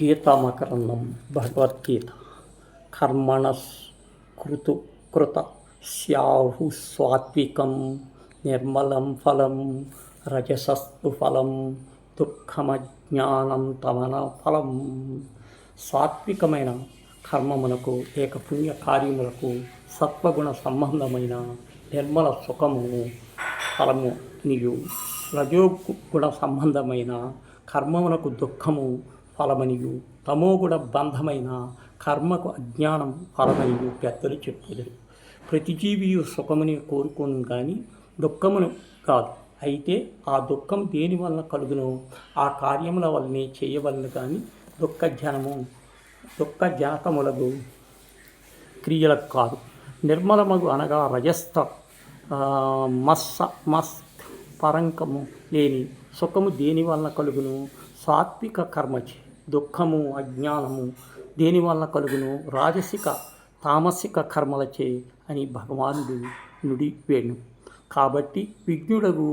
గీతామకరణం భగవద్గీత కర్మణ కృతు కృత స్యాహు సాత్వికం నిర్మలం ఫలం రజసస్తు ఫలం దుఃఖమజ్ఞానం తమన ఫలం. సాత్వికమైన కర్మమునకు లేక పుణ్య కార్యములకు సత్వగుణ సంబంధమైన నిర్మల సుఖము ఫలము నీయు రజోగుణ సంబంధమైన కర్మమునకు దుఃఖము ఫలమనియు. తమోగుణ బంధమైన కర్మకు అజ్ఞానం ఫలమనియు పెద్దలు చెప్పుదురు ప్రతి జీవియు సుఖముని కోరుకోను కానీ దుఃఖమును కాదు. అయితే ఆ దుఃఖం దేని వలన కలుగును? ఆ కార్యముల వల్లనే చేయవలన కానీ దుఃఖ జనము దుఃఖ జనకములకు క్రియలకు కాదు. నిర్మలమగు అనగా రజస్థ మస్స మస్ పరంకము లేని సుఖము దేని వలన కలుగును? సాత్విక కర్మచే. దుఃఖము అజ్ఞానము దేనివల్ల కలుగును? రాజసిక తామసిక కర్మలచే అని భగవానుడు నుడివేణు కాబట్టి విజ్ఞుడగు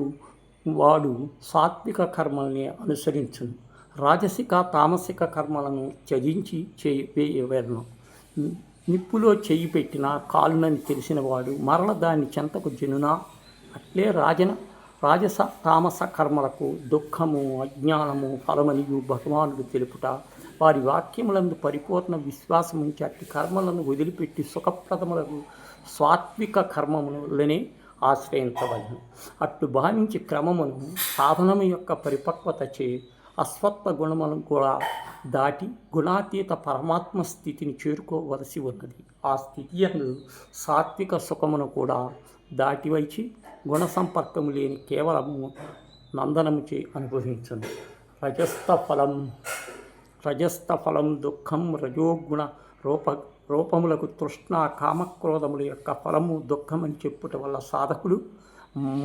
వాడు సాత్విక కర్మల్ని అనుసరించును. రాజసిక తామసిక కర్మలను త్యజించి చేయి వేయవలను నిప్పులో చేయి పెట్టిన కాలునని తెలిసినవాడు మరల దాన్ని చెంతకు జనునా? అట్లే రాజన రాజస తామస కర్మలకు దుఃఖము అజ్ఞానము ఫలమనియు భగవానుడు తెలుపుట వారి వాక్యములందు పరిపూర్ణ విశ్వాసం ఉంచి అట్టి కర్మలను వదిలిపెట్టి సుఖప్రదములకు సాత్విక కర్మములనే ఆశ్రయించవలను. అట్లు భావించి క్రమమును సాధనము యొక్క పరిపక్వతచే అస్వత్వ గుణములను కూడా దాటి గుణాతీత పరమాత్మ స్థితిని చేరుకోవలసి ఉన్నది. ఆ స్థితి అందు సాత్విక సుఖమును కూడా దాటివైచి గుణ సంపర్కము లేని కేవలము నందనముచే అనుభవించండి రజస్థ ఫలం రజస్థ ఫలం దుఃఖం రజోగుణ రూప రూపములకు తృష్ణ కామక్రోధముల యొక్క ఫలము దుఃఖమని చెప్పుట వల్ల సాధకులు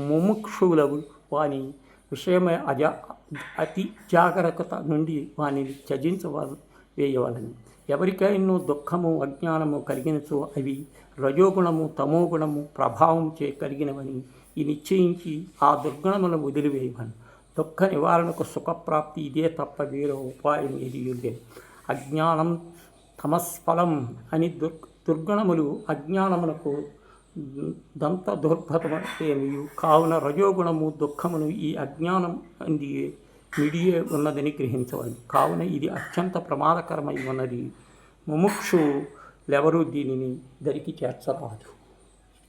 ముముక్షువులకు వాని విషయమే అజా అతి జాగ్రత్త నుండి వానిని త్యజించవల వేయవలని. ఎవరికైనా దుఃఖము అజ్ఞానము కలిగినచో అవి రజోగుణము తమోగుణము ప్రభావం చే కలిగినవని ఈ నిశ్చయించి ఆ దుర్గుణములను వదిలివేయవని దుఃఖ నివారణకు సుఖప్రాప్తి ఇదే తప్ప వేరే ఉపాయం ఏది లేదు. అజ్ఞానం తమస్ఫలం అని దుర్ దుర్గుణములు అజ్ఞానములకు దంత దుర్భతమేమియు కావున రజోగుణము దుఃఖమును ఈ అజ్ఞానం అంది మిడియే ఉన్నదని గ్రహించవాలి కావున ఇది అత్యంత ప్రమాదకరమై ఉన్నది. ముముక్షు లెవరూ దీనిని దరికి చేర్చరాదు.